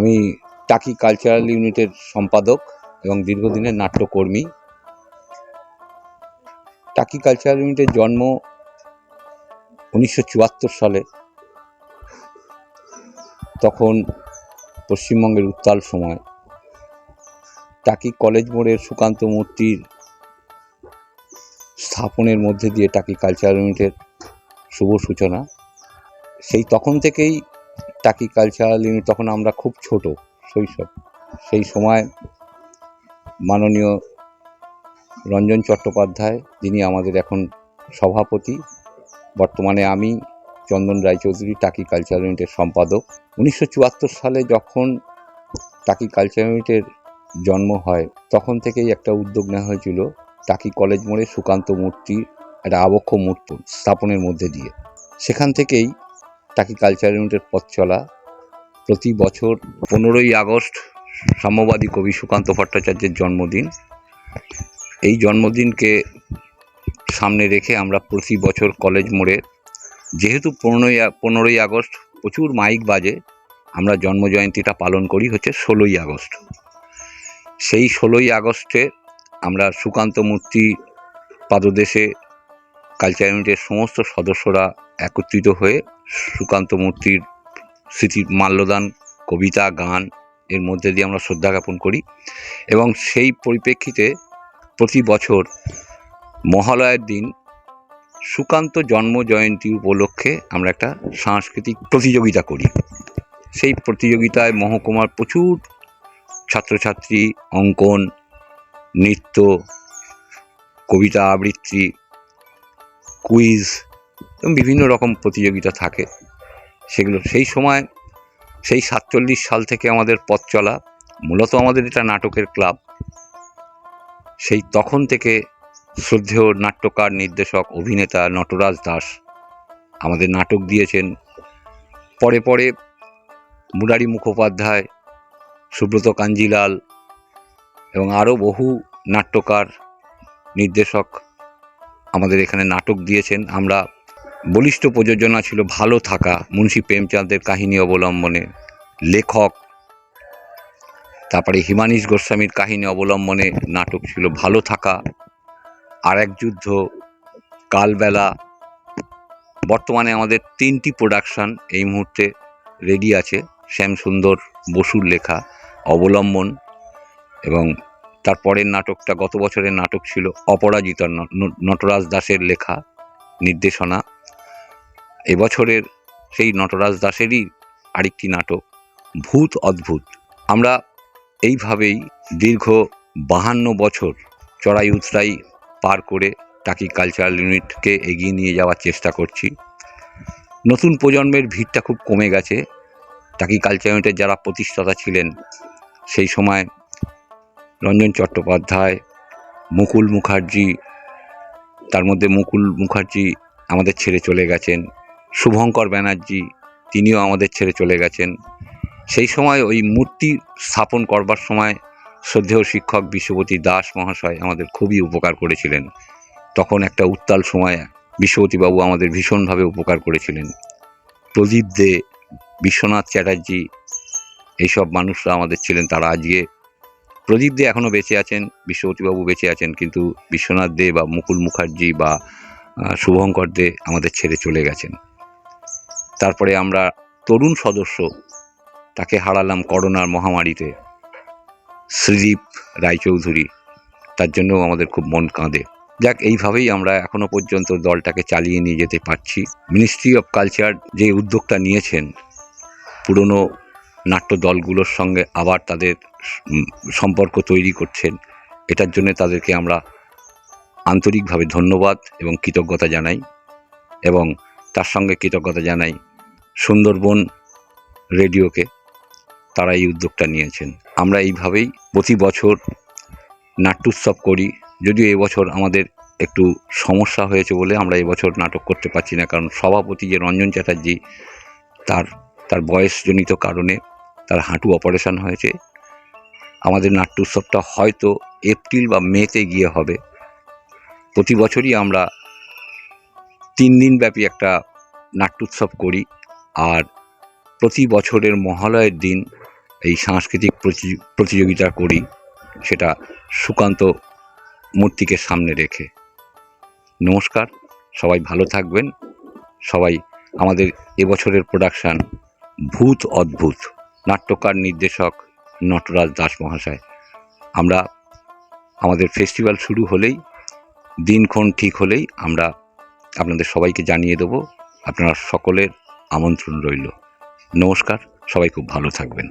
আমি টাকি কালচারাল ইউনিটের সম্পাদক এবং দীর্ঘদিনের নাট্যকর্মী। টাকি কালচারাল ইউনিটের জন্ম উনিশশো চুয়াত্তর সালে। তখন পশ্চিমবঙ্গের উত্তাল সময়। টাকি কলেজ মোড়ের সুকান্ত মূর্তির স্থাপনের মধ্যে দিয়ে টাকি কালচারাল ইউনিটের শুভ সূচনা। সেই তখন থেকেই টাকি কালচারাল ইউনিট তখন আমরা খুব ছোট, শৈশব। সেই সময় মাননীয় রঞ্জন চট্টোপাধ্যায়, যিনি আমাদের এখন সভাপতি, বর্তমানে আমি, চন্দন রায়চৌধুরী টাকি কালচারাল ইউনিটের সম্পাদক। উনিশশো চুয়াত্তর সালে যখন টাকি কালচারাল ইউনিটের জন্ম হয়, তখন থেকেই একটা উদ্যোগ নেওয়া হয়েছিল টাকি কলেজ মোড়ে সুকান্ত মূর্তি একটা আবক্ষ মূর্তি স্থাপনের মধ্যে দিয়ে। সেখান থেকেই টাকি কালচারাল ইউনিটের পথ চলা। প্রতি বছর পনেরোই আগস্ট সাম্যবাদী কবি সুকান্ত ভট্টাচার্যের জন্মদিন। এই জন্মদিনকে সামনে রেখে আমরা প্রতি বছর কলেজ মোড়ে, যেহেতু পনেরোই পনেরোই আগস্ট প্রচুর মাইক বাজে, আমরা জন্মজয়ন্তীটা পালন করি হচ্ছে ষোলোই আগস্ট। সেই ষোলোই আগস্টে আমরা সুকান্ত মূর্তি পাদদেশে কালচার ইউনিটের সমস্ত সদস্যরা একত্রিত হয়ে সুকান্ত মূর্তির স্মৃতির মাল্যদান, কবিতা, গান, এর মধ্যে দিয়ে আমরা শ্রদ্ধা জ্ঞাপন করি। এবং সেই পরিপ্রেক্ষিতে প্রতি বছর মহালয়ের দিন সুকান্ত জন্ম জয়ন্তী উপলক্ষে আমরা একটা সাংস্কৃতিক প্রতিযোগিতা করি। সেই প্রতিযোগিতায় মহকুমার প্রচুর ছাত্রছাত্রী, অঙ্কন, নৃত্য, কবিতা আবৃত্তি, কুইজ এবং বিভিন্ন রকম প্রতিযোগিতা থাকে। সেগুলো, সেই সময়, সেই সাতচল্লিশ সাল থেকে আমাদের পথ চলা, মূলত আমাদের এটা নাটকের ক্লাব। সেই তখন থেকে শ্রদ্ধেয় নাট্যকার, নির্দেশক, অভিনেতা নটরাজ দাস আমাদের নাটক দিয়েছেন। পরে পরে মুরারি মুখোপাধ্যায়, সুব্রত কাঞ্জিলাল এবং আরও বহু নাট্যকার, নির্দেশক আমাদের এখানে নাটক দিয়েছেন। আমরা বলিষ্ঠ প্রযোজনা ছিল ভালো থাকা, মুন্সী প্রেমচাঁদের কাহিনী অবলম্বনে। লেখক, তারপরে হিমানীশ গোস্বামীর কাহিনী অবলম্বনে নাটক ছিল ভালো থাকা। আর এক যুদ্ধ, কালবেলা। বর্তমানে আমাদের তিনটি প্রোডাকশান এই মুহূর্তে রেডি আছে। শ্যামসুন্দর বসুর লেখা অবলম্বন এবং তারপরের নাটকটা গত বছরের নাটক ছিল অপরাজিতা নটরাজ দাসের লেখা নির্দেশনা। এবছরের সেই নটরাজ দাসেরই আরেকটি নাটক, ভূত অদ্ভুত। আমরা এইভাবেই দীর্ঘ বাহান্ন বছর চড়াই উতরাই পার করে টাকি কালচারাল ইউনিটকে এগিয়ে নিয়ে যাওয়ার চেষ্টা করছি। নতুন প্রজন্মের ভিড়টা খুব কমে গেছে। টাকি কালচার ইউনিটের যারা প্রতিষ্ঠাতা ছিলেন, সেই সময় রঞ্জন চট্টোপাধ্যায়, মুকুল মুখার্জি, তার মধ্যে মুকুল মুখার্জি আমাদের ছেড়ে চলে গেছেন। শুভঙ্কর ব্যানার্জি, তিনিও আমাদের ছেড়ে চলে গেছেন। সেই সময় ওই মূর্তি স্থাপন করবার সময় শ্রদ্ধেয় শিক্ষক বিশ্বপতি দাস মহাশয় আমাদের খুবই উপকার করেছিলেন। তখন একটা উত্তাল সময় বিশ্বপতিবাবু আমাদের ভীষণভাবে উপকার করেছিলেন। প্রদীপ দে, বিশ্বনাথ চ্যাটার্জি, এইসব মানুষরা আমাদের ছিলেন তারা আজকে। প্রদীপ দে এখনও বেঁচে আছেন, বিশ্বপতিবাবু বেঁচে আছেন, কিন্তু বিশ্বনাথ দে বা মুকুল মুখার্জি বা শুভঙ্কর দে আমাদের ছেড়ে চলে গেছেন। তারপরে আমরা তরুণ সদস্য তাকে হারালাম করোনার মহামারীতে, শ্রীদীপ রায়চৌধুরী। তার জন্যও আমাদের খুব মন কাঁদে। যাক, এইভাবেই আমরা এখনও পর্যন্ত দলটাকে চালিয়ে নিয়ে যেতে পারছি। মিনিস্ট্রি অফ কালচার যে উদ্যোগটা নিয়েছেন, পুরনো নাট্য দলগুলোর সঙ্গে আবার তাদের সম্পর্ক তৈরি করছেন, এটার জন্য তাদেরকে আমরা আন্তরিকভাবে ধন্যবাদ এবং কৃতজ্ঞতা জানাই এবং তার সঙ্গে কৃতজ্ঞতা জানাই সুন্দরবন রেডিওকে তারা এই উদ্যোগটা নিয়েছেন। আমরা এইভাবেই প্রতি বছর নাট্যোৎসব করি। যদিও এবছর আমাদের একটু সমস্যা হয়েছে বলে আমরা এবছর নাটক করতে পারছি না, কারণ সভাপতি যে রঞ্জন চ্যাটার্জি, তার তার বয়সজনিত কারণে তার হাঁটু অপারেশন হয়েছে। আমাদের নাট্যোৎসবটা হয়তো এপ্রিল বা মেতে গিয়ে হবে। প্রতি বছরই আমরা তিন দিনব্যাপী একটা নাট্যোৎসব করি। আর প্রতি বছরের মহালয়ের দিন এই সাংস্কৃতিক প্রতি- প্রতিযোগিতা করি, সেটা সুকান্ত মূর্তিকে সামনে রেখে। নমস্কার, সবাই ভালো থাকবেন। সবাই আমাদের এবছরের প্রোডাকশান ভূত অদ্ভুত। নাট্যকার নির্দেশক নটরাজ দাস মহাশয়। আমরা আমাদের ফেস্টিভ্যাল শুরু হলেই, দিনক্ষণ ঠিক হলেই আমরা আপনাদের সবাইকে জানিয়ে দেবো। আপনারা সকলের আমন্ত্রণ রইল। নমস্কার সবাই খুব ভালো থাকবেন।